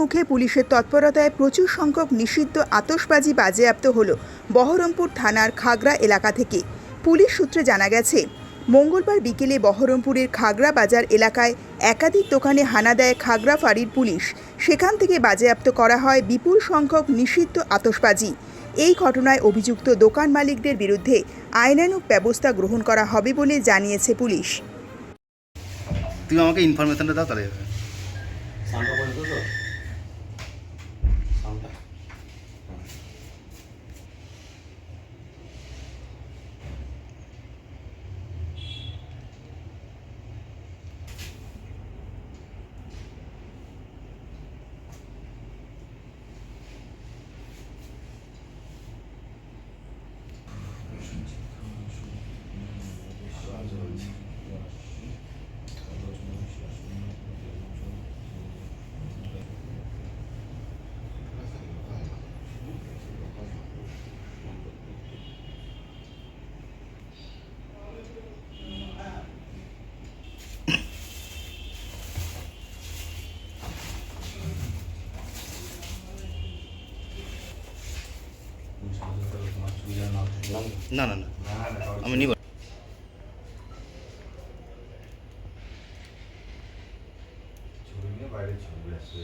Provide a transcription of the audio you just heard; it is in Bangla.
মুখে পুলিশের তৎপরতায় প্রচুর সংখ্যক নিষিদ্ধ আতসবাজি বাজেয়াপ্ত হল বহরমপুর থানার খাগড়া এলাকা থেকে। পুলিশ সূত্রে জানা গেছে, মঙ্গলবার বিকেলে বহরমপুরের খাগড়া বাজার এলাকায় একাধিক দোকানে হানা দেয় খাগড়া ফাঁড়ির পুলিশ। সেখান থেকে বাজেয়াপ্ত করা হয় বিপুল সংখ্যক নিষিদ্ধ আতসবাজি এই ঘটনায় অভিযুক্ত দোকান মালিকদের বিরুদ্ধে আইনানুগ ব্যবস্থা গ্রহণ করা হবে বলে জানিয়েছে পুলিশ। তুমি আমাকে ইনফরমেশনটা দাও তাহলে। না না না। আমি নিব। বাইরে ছবি আসবে